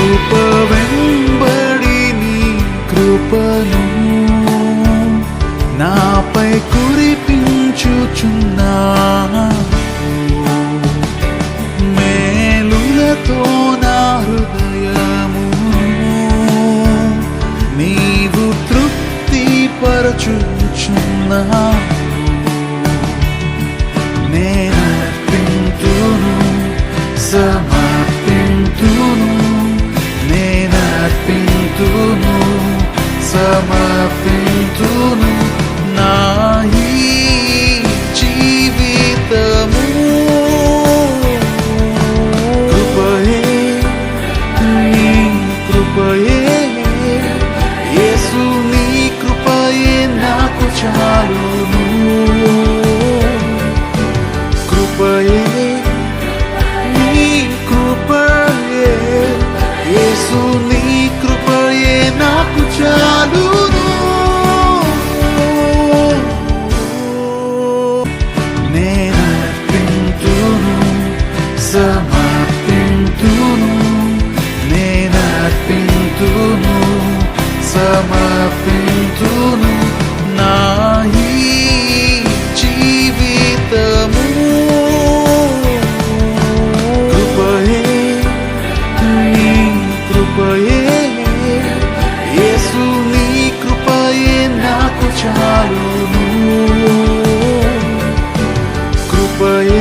కృప వెంబడి నీ కృపను నాపై కురిపించుచున్నా. మేలులతో నా హృదయము. నీవు తృప్తి సమర్పింతును నా జీవితము. కృపయే నీ కృపయే యేసు నీ కృపయే నాకు చాలును. కృపయే సమర్పింతును నా జీవితము. కృపయే నీ కృపయే. యేసు నీ కృపయే నాకు చాలును. కృపయే